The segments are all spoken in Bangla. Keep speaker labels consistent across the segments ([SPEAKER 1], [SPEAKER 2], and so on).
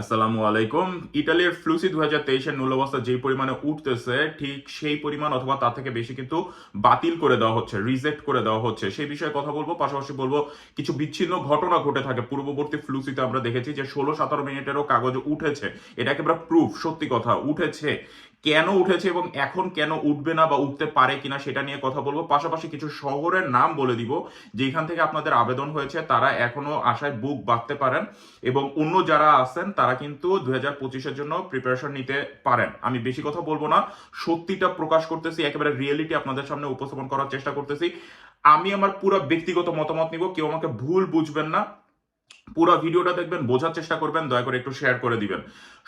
[SPEAKER 1] আসসালামু আলাইকুম। ইটালির ফ্লুসি দু হাজার তেইশের মূল অবস্থা যে পরিমাণে উঠতেছে, ঠিক সেই পরিমাণ অথবা তার থেকে বেশি কিন্তু বাতিল করে দেওয়া হচ্ছে রিজেক্ট করে দেওয়া হচ্ছে। সেই বিষয়ে কথা বলব, পাশাপাশি বলব কিছু বিচ্ছিন্ন ঘটনা ঘটে থাকে। পূর্ববর্তী ফ্লুসিতে আমরা দেখেছি যে ষোলো সতেরো মিনিটেরও কাগজ উঠেছে। এটা একেবারে প্রুফ সত্যি কথা, উঠেছে। কেন উঠেছে এবং এখন কেন উঠবে না বা উঠতে পারে কিনা সেটা নিয়ে কথা বলব। পাশাপাশি কিছু শহরের নাম বলে দিব যেখান থেকে আপনাদের আবেদন হয়েছে, তারা এখনও আশায় বুক বাঁধতে পারেন এবং অন্য যারা আছেন, তারা কিন্তু দুই হাজার পঁচিশের জন্য প্রিপারেশন নিতে পারেন। আমি বেশি কথা বলব না, সত্যিটা প্রকাশ করতেছি, একেবারে রিয়েলিটি আপনাদের সামনে উপস্থাপন করার চেষ্টা করতেছি। আমি আমার পুরো ব্যক্তিগত মতামত নিব, কেউ আমাকে ভুল বুঝবেন না। পুরো ভিডিওটা দেখবেন, বোঝার চেষ্টা করবেন, দয়া করে একটু শেয়ার করে দিবেন।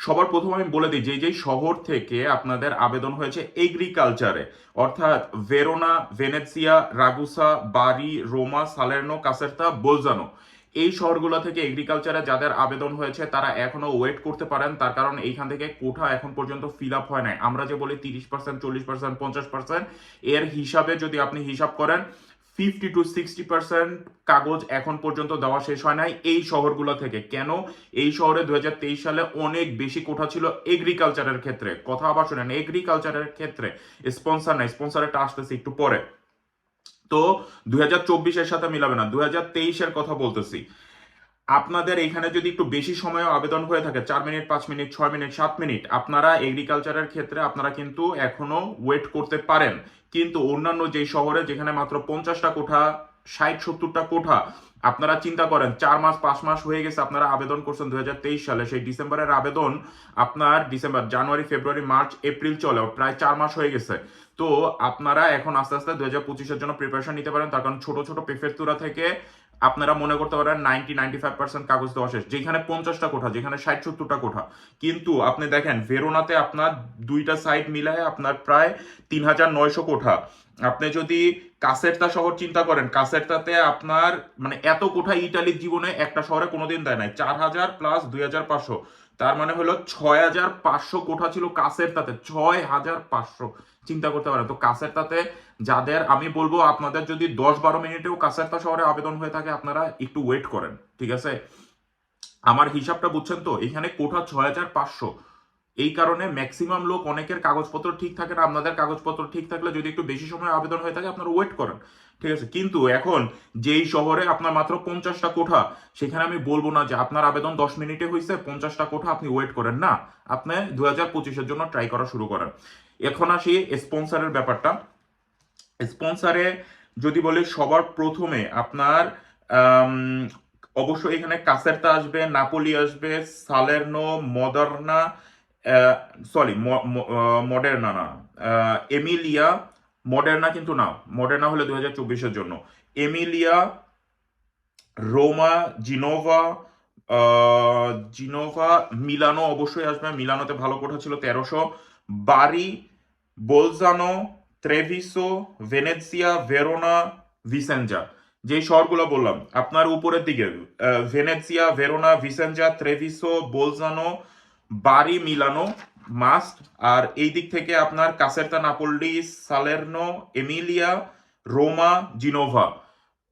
[SPEAKER 1] সবার প্রথম আমি বলে দিই যে যেই শহর থেকে আপনাদের আবেদন হয়েছে এগ্রিকালচারে অর্থাৎ Verona Venezia Ragusa Bari Roma Salerno Caserta Bolzano এই শহরগুলো থেকে এগ্রিকালচারে যাদের আবেদন হয়েছে, তারা এখনও ওয়েট করতে পারেন। তার কারণ এইখান থেকে কোঠা এখন পর্যন্ত ফিল আপ হয় নাই। আমরা যে বলি তিরিশ পার্সেন্ট চল্লিশ পার্সেন্ট পঞ্চাশ পার্সেন্ট এর হিসাবে যদি আপনি হিসাব করেন ফিফটি টু সিক্সটি পার্সেন্ট কাগজ এখন পর্যন্ত দেওয়া শেষ হয় নাই এই শহরগুলো থেকে। কেন? এই শহরে দুই হাজার তেইশ সালে অনেক বেশি কোঠা ছিল এগ্রিকালচারের ক্ষেত্রে। কথা আবার শোনেন এগ্রিকালচারের ক্ষেত্রে স্পন্সার নাই স্পন্সারটা আসতেছে একটু পরে। তো দুই হাজার চব্বিশের সাথে মিলাবে না দুই তেইশের কথা বলতেছি। আপনাদের এখানে যদি একটু বেশি সময় আবেদন হয়ে থাকে, চার মিনিট, পাঁচ মিনিট, ছয় মিনিট, সাত মিনিট, আপনারা এগ্রিকালচারের ক্ষেত্রে আপনারা কিন্তু এখনও ওয়েট করতে পারেন। কিন্তু অন্যান্য যেই শহরে যেখানে মাত্র পঞ্চাশটা কোঠা, ষাট, সত্তরটা কোঠা, আপনারা চিন্তা করেন, চার মাস, পাঁচ মাস হয়ে গেছে আপনারা আবেদন করছেন দুই হাজার তেইশ সালে, সেই ডিসেম্বরের আবেদন আপনার December, January, February, March, April চলে প্রায় চার মাস হয়ে গেছে। তো আপনারা এখন আস্তে আস্তে দুই হাজার পঁচিশের জন্য প্রিপারেশন নিতে পারেন, তার কারণ ছোট ছোট প্রেফেক্টুরা থেকে আপনারা মনে করতে পারেন নাইনটি নাইনটি ফাইভ পার্সেন্ট কাগজ দেওয়া শেষ। যেখানে পঞ্চাশটা কোঠা, যেখানে ষাট, সত্তরটা কোঠা। কিন্তু আপনি দেখেন, ভেরোনাতে আপনার দুইটা সাইড মিলায় আপনার প্রায় তিন হাজার নয়শো কোঠা। আপনি যদি কাসেরতা শহর চিন্তা করেন কাসেরতাতে আপনার মানে এত কোঠা ইটালির জীবনে একটা শহরে কোনোদিন দেয় নাই। চার হাজার প্লাস দুই হাজার পাঁচশো। তার মানে হলো ছয় হাজার পাঁচশো কোঠা ছিল কাসের তাতে, ছয় হাজার পাঁচশো। চিন্তা করতে পারেন, তো কাসের তাতে যাদের, আমি বলব আপনাদের যদি দশ বারো মিনিটেও কাসেরতা শহরে আবেদন হয়ে থাকে, আপনারা একটু ওয়েট করেন, ঠিক আছে? আমার হিসাবটা বুঝছেন তো? এখানে কোঠা ছয় হাজার পাঁচশো এই কারণে ম্যাক্সিমাম লোক অনেকের কাগজপত্র ঠিক থাকে না, আপনাদের কাগজপত্র ঠিক থাকলে যদি একটু বেশি সময় আবেদন হয়ে থাকে, আপনারা ওয়েট করেন, ঠিক আছে? কিন্তু এখন যেই শহরে আপনার মাত্র পঞ্চাশটা কোঠা, সেখানে আমি বলব না যে আপনার আবেদন দশ মিনিটে হয়েছে পঞ্চাশটা কোঠা আপনি ওয়েট করেন, না। আপনি দু হাজার পঁচিশের জন্য ট্রাই করা শুরু করেন। এখন আসি স্পন্সারের ব্যাপারটা। স্পন্সারে যদি বলি, সবার প্রথমে আপনার অবশ্যই এখানে কাসেরতা আসবে, নাপোলি আসবে, সালেরনো, মদার্না সরি মডার্না না। এমিলিয়া মডার্না কিন্তু না মডার্না হলে দু হাজার চব্বিশের জন্য। এমিলিয়া রোমা জিনোভা জিনোভা মিলানো অবশ্যই আসবে। মিলানোতে ভালো কোঠা ছিল তেরোশো। Bari Bolzano Treviso Venezia Verona Vicenza যে শহরগুলো বললাম, আপনার উপরের দিকে Venezia Verona Vicenza Treviso Bolzano Bari Milano must আর এই দিক থেকে আপনার Caserta Napoli, Salerno, Emilia, Roma, Genova.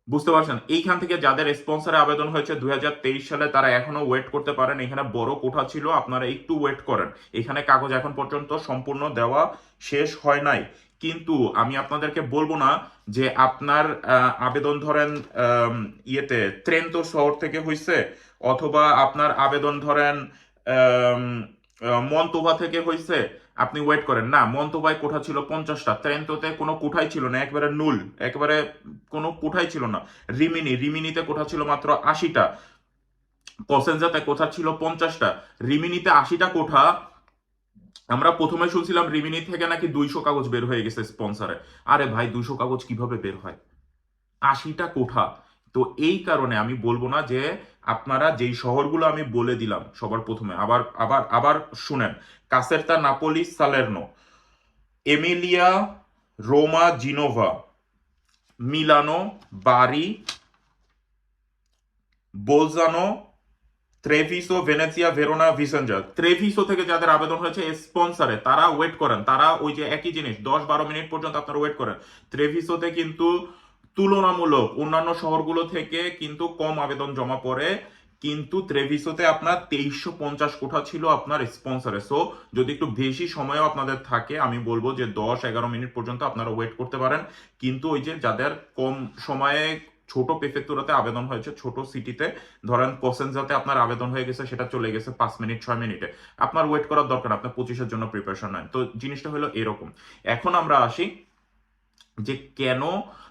[SPEAKER 1] বুঝতে পারছেন? এইখান থেকে যাদের স্পন্সরে আবেদন হয়েছে দুই হাজার তেইশ সালে, তারা এখনও ওয়েট করতে পারেন। এখানে বড় কোঠা ছিল, আপনারা একটু ওয়েট করেন। এখানে কাগজ এখন পর্যন্ত সম্পূর্ণ দেওয়া শেষ হয় নাই। কিন্তু আমি আপনাদেরকে বলব না যে আপনার আবেদন ধরেন ইয়েতে ট্রেন্তো শহর থেকে হয়েছে অথবা আপনার আবেদন ধরেন আম, মন্তোভা থেকে হয়েছে আপনি ওয়েট করেন। না মন্তোভায় কোঠা ছিল পঞ্চাশটা। ট্রেন্টোতে কোনো কোঠাই ছিল না একবারে নুল একবারে কোনো কোঠাই ছিল না। রিমিনি রিমিনিতে কোঠা ছিল মাত্র আশিটা। কসেনজাতে কোঠা ছিল পঞ্চাশটা। রিমিনিতে আশিটা কোঠা আমরা প্রথমে শুনছিলাম রিমিনি থেকে নাকি দুইশো কাগজ বের হয়ে গেছে স্পন্সরে আরে ভাই দুইশো কাগজ কীভাবে বের হয়? আশিটা কোঠা। তো এই কারণে আমি বলব না যে আপনারা যেই শহরগুলো আমি বলে দিলাম সবার প্রথমে, আবার আবার আবার শুনেন। Caserta, Napoli, Salerno, Emilia, Roma, Genova, Milano, Bari, Bolzano, Treviso, Venezia, Verona, ভিসেঞ্জার। Treviso থেকে যাদের আবেদন হয়েছে স্পন্সরে, তারা ওয়েট করেন। তারা ওই যে একই জিনিস, দশ বারো মিনিট পর্যন্ত আপনারা ওয়েট করেন। ট্রেভিসোতে কিন্তু তুলনামূলক অন্যান্য শহরগুলো থেকে কিন্তু কম আবেদন জমা পড়ে, কিন্তু ত্রেভিসোতে আপনার তেইশশো পঞ্চাশ কোঠা ছিল আপনার স্পন্সরে সো যদি একটু বেশি সময়ও আপনাদের থাকে, আমি বলব যে দশ এগারো মিনিট পর্যন্ত আপনারা ওয়েট করতে পারেন। কিন্তু ওই যে যাদের কম সময়ে ছোট প্রেফেক্টুরাতে আবেদন হয়েছে, ছোট সিটিতে ধরেন কোসেন্সাতে আপনার আবেদন হয়ে গেছে, সেটা চলে গেছে পাঁচ মিনিট, ছয় মিনিটে। আপনার ওয়েট করার দরকার আপনার পঁচিশের জন্য প্রিপারেশন নেন তো জিনিসটা হলো এরকম। এখন আমরা আসি যে কেন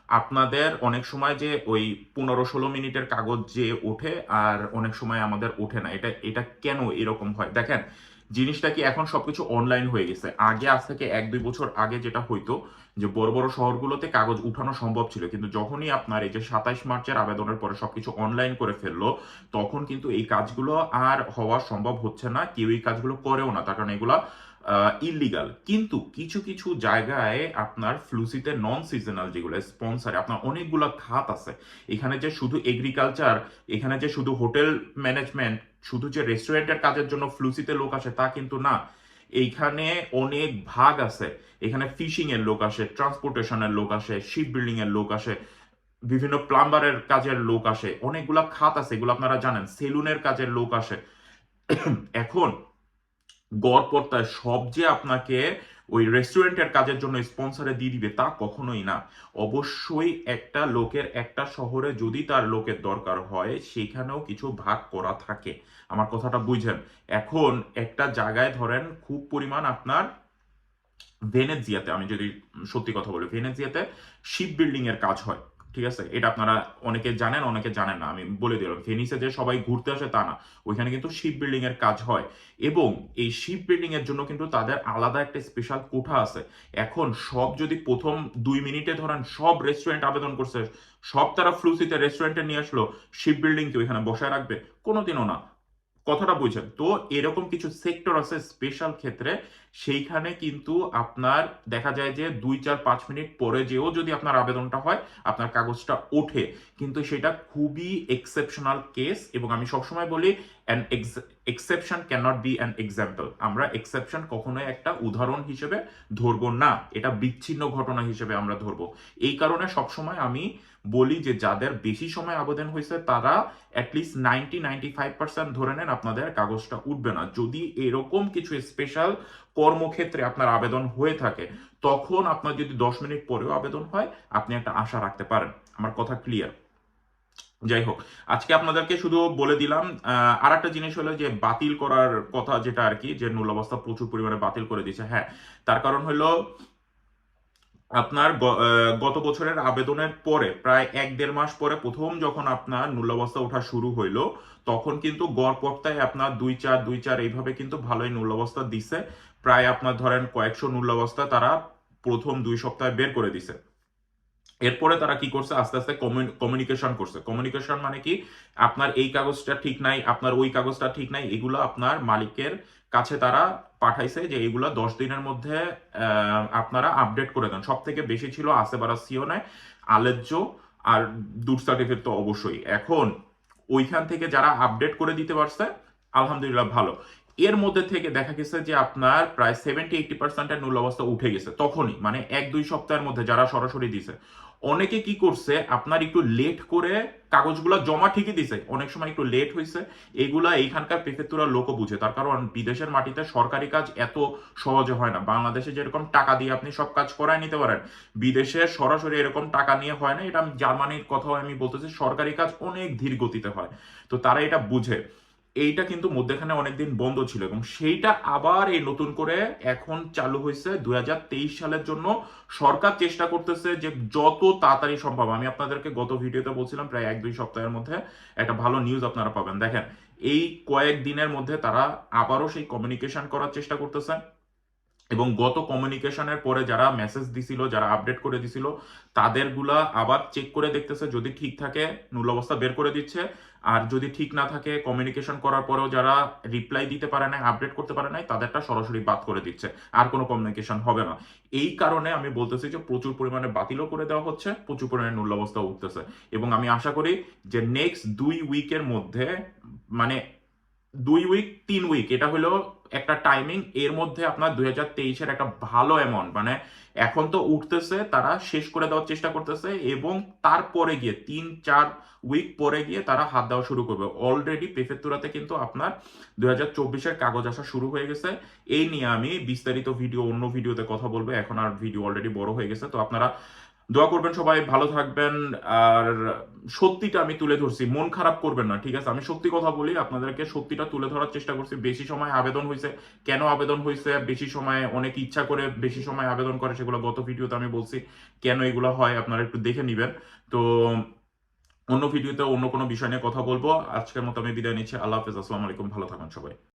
[SPEAKER 1] আপনাদের অনেক সময় যে ওই পনেরো ষোলো মিনিটের কাগজ যে ওঠে আর অনেক সময় আমাদের ওঠে না। এটা এটা কেন এরকম হয়? দেখেন, জিনিসটা কি এখন সবকিছু অনলাইন হয়ে গেছে। আগে, আজ থেকে এক, দুই বছর আগে যেটা হইতো যে বড় বড় শহরগুলোতে কাগজ উঠানো সম্ভব ছিল। কিন্তু যখনই আপনার এই যে সাতাইশ মার্চের আবেদনের পরে সবকিছু অনলাইন করে ফেলল, তখন কিন্তু এই কাজগুলো আর হওয়া সম্ভব হচ্ছে না। কেউ এই কাজগুলো করেও না। তার কারণ এগুলা ইলিগাল কিন্তু কিছু কিছু জায়গায় আপনার ফ্লুসিতে নন সিজনাল যেগুলো স্পন্সারে আপনার অনেকগুলো খাত আছে। এখানে যে শুধু এগ্রিকালচার এখানে যে শুধু হোটেল ম্যানেজমেন্ট শুধু যে রেস্টুরেন্টের কাজের জন্য ফ্লুসিতে লোক আসে তা কিন্তু না। এইখানে অনেক ভাগ আছে। এখানে ফিশিং এর লোক আসে ট্রান্সপোর্টেশনের লোক আসে শিপ বিল্ডিং এর লোক আসে, বিভিন্ন প্লাম্বারের কাজের লোক আসে, অনেকগুলা খাত আছে, এগুলো আপনারা জানেন সেলুনের কাজের লোক আসে। এখন গড়পড়তায় সব যে আপনাকে ওই রেস্টুরেন্টের কাজের জন্য স্পন্সরে দিয়ে দিবে তা কখনোই না। অবশ্যই একটা লোকের একটা শহরে যদি তার লোকের দরকার হয়, সেখানেও কিছু ভাগ করা থাকে। আমার কথাটা বুঝেন। এখন একটা জায়গায় ধরেন খুব পরিমাণ আপনার ভেনেজিয়াতে আমি যদি সত্যি কথা বলি ভেনেজিয়াতে শিপ বিল্ডিং এর কাজ হয়। ঠিক আছে? এটা আপনারা অনেকে জানেন অনেকে জানেন না। আমি বলে দিলাম ভেনিসে যে সবাই ঘুরতে আসে তা না। ওইখানে কিন্তু শিপ বিল্ডিং এর কাজ হয়। এবং এই শিপ বিল্ডিং এর জন্য কিন্তু তাদের আলাদা একটা স্পেশাল কোঠা আছে। এখন সব যদি প্রথম দুই মিনিটে ধরেন সব রেস্টুরেন্ট আবেদন করছে, সব তারা ফ্লুসিতে রেস্টুরেন্টে নিয়ে আসলো শিপ বিল্ডিং কে ওইখানে বসায় রাখবে, কোনোদিনও না। কথাটা বুঝেন। তো এরকম কিছু সেক্টর আছে স্পেশাল ক্ষেত্রে, সেইখানে কিন্তু আপনার দেখা যায় যে দুই চার পাঁচ মিনিট পরে যেও যদি আপনার আবেদনটা হয়, আপনার কাগজটা ওঠে। কিন্তু সেটা খুবই এক্সেপশনাল কেস এবং আমি সবসময় বলি an exception can not be an example আমরা এক্সেপশন কখনোই একটা উদাহরণ হিসেবে ধরবো না। এটা বিচ্ছিন্ন ঘটনা হিসেবে আমরা ধরবো। এই কারণে সবসময় আমি বলি যে যাদের বেশি সময় আবেদন হয়েছে, তারা at least ninety ninety five percent ধরে নেন আপনাদের কাগজটা উঠবে না। যদি এরকম কিছু স্পেশাল কর্মক্ষেত্রে আপনার আবেদন হয়ে থাকে, তখন আপনার যদি দশ মিনিট পরেও আবেদন হয়, আপনি একটা আশা রাখতে পারেন। আমার কথা ক্লিয়ার যাই হোক, আজকে আপনাদেরকে শুধু বলে দিলাম আর একটা জিনিস হলো যে বাতিল করার কথা যেটা আর কি, যে নূল অবস্থা প্রচুর পরিমাণে বাতিল করে দিয়েছে। হ্যাঁ তার কারণ হলো আপনার গত বছরের আবেদনের পরে, প্রায় এক দেড় মাস পরে প্রথম যখন আপনার মূল্যাবস্থা ওঠা শুরু হইল, তখন কিন্তু গড় পর্তায় আপনার দুই চার দুই চার এইভাবে কিন্তু ভালোই নূল্যবস্থা দিছে। প্রায় আপনার ধরেন কয়েকশো মূল্যাবস্থা তারা প্রথম দুই সপ্তাহে বের করে দিছে। এরপরে তারা কি করছে? আস্তে আস্তে কমিউনিকেশন করছে। কমিউনিকেশন মানে কি? আপনার এই কাগজটা ঠিক নাই, আপনার ওই কাগজটা ঠিক নাই, এগুলো আপনার মালিকের কাছে তারা পাঠাইছে যে এগুলো দশ দিনের মধ্যে আপনারা আপডেট করে দেন। সব থেকে বেশি ছিল আসেবারা সিওনে আলেজ্জ আর দূর সার্টিফিকেট তো অবশ্যই। এখন ওইখান থেকে যারা আপডেট করে দিতে পারছে, আলহামদুলিল্লাহ ভালো। এর মধ্যে থেকে দেখা গেছে যে আপনার প্রায় সেভেন্টি এইটি পার্সেন্টের নূল অবস্থা উঠে গেছে, তখনই। মানে এক দুই সপ্তাহের মধ্যে যারা সরাসরি দিছে। অনেকে কি করছে, আপনার একটু লেট করে কাগজগুলো জমা ঠিকই দিছে। অনেক সময় একটু লেট হয়েছে এগুলা এইখানকার প্রেফেক্টুরার লোকও বুঝে। তার কারণ বিদেশের মাটিতে সরকারি কাজ এত সহজে হয় না। বাংলাদেশে যেরকম টাকা দিয়ে আপনি সব কাজ করায় নিতে পারেন, বিদেশে সরাসরি এরকম টাকা নিয়ে হয় না। এটা আমি জার্মানির কথাও আমি বলতেছি, সরকারি কাজ অনেক ধীর গতিতে হয়। তো তারা এটা বুঝে। এইটা কিন্তু মধ্যেখানে অনেকদিন বন্ধ ছিল এবং সেইটা আবার এই নতুন করে এখন চালু হয়েছে দুই হাজার তেইশ সালের জন্য। সরকার চেষ্টা করতেছে যে যত তাড়াতাড়ি সম্ভব, আমি আপনাদেরকে গত ভিডিওতে বলছিলাম প্রায় এক দুই সপ্তাহের মধ্যে একটা ভালো নিউজ আপনারা পাবেন। দেখেন, এই কয়েক দিনের মধ্যে তারা আবারও সেই কমিউনিকেশন করার চেষ্টা করতেছে। এবং গত কমিউনিকেশনের পরে যারা মেসেজ দিছিল, যারা আপডেট করে দিছিল, তাদেরগুলা আবার চেক করে দেখতেছে, যদি ঠিক থাকে নূল অবস্থা বের করে দিচ্ছে। আর যদি ঠিক না থাকে কমিউনিকেশন করার পরেও যারা রিপ্লাই দিতে পারে না আপডেট করতে পারে নাই, তাদেরটা সরাসরি বাদ করে দিচ্ছে। আর কোনো কমিউনিকেশন হবে না। এই কারণে আমি বলতেছি যে, প্রচুর পরিমাণে বাতিলও করে দেওয়া হচ্ছে, প্রচুর পরিমাণে নূল অবস্থা উঠতেছে। এবং আমি আশা করি যে নেক্সট দুই উইকের মধ্যে মানে দুই উইক তিন উইক এটা হলো একটা টাইমিং এর মধ্যে আপনার দুই হাজার তেইশের একটা ভালো অ্যামাউন্ট মানে এখন তো উঠতেছে, তারা শেষ করে দেওয়ার চেষ্টা করতেছে, এবং তারপরে গিয়ে, তিন, চার উইক পরে গিয়ে তারা হাত দেওয়া শুরু করবে। অলরেডি প্রেফেক্টুরাতে কিন্তু আপনার দুই হাজার চব্বিশের কাগজ আসা শুরু হয়ে গেছে। এই নিয়ে আমি বিস্তারিত ভিডিও অন্য ভিডিওতে কথা বলব। এখন আর ভিডিও অলরেডি বড় হয়ে গেছে, তো আপনারা দোয়া করবেন সবাই, ভালো থাকবেন। আর সত্যিটা আমি তুলে ধরছি। মন খারাপ করবেন না, ঠিক আছে? আমি সত্যি কথা বলি, আপনাদেরকে সত্যিটা তুলে ধরার চেষ্টা করছি। বেশি সময় আবেদন হয়েছে কেন আবেদন হয়েছে বেশি সময় অনেক ইচ্ছা করে বেশি সময় আবেদন করে, সেগুলো গত ভিডিওতে আমি বলছি। কেন এগুলো হয়, আপনারা একটু দেখে নেবেন। তো, অন্য ভিডিওতে অন্য কোনো বিষয় নিয়ে কথা বলব। আজকের মতো আমি বিদায় নিচ্ছি। আল্লাহ হাফেজ। আসসালামু আলাইকুম। ভালো থাকুন সবাই।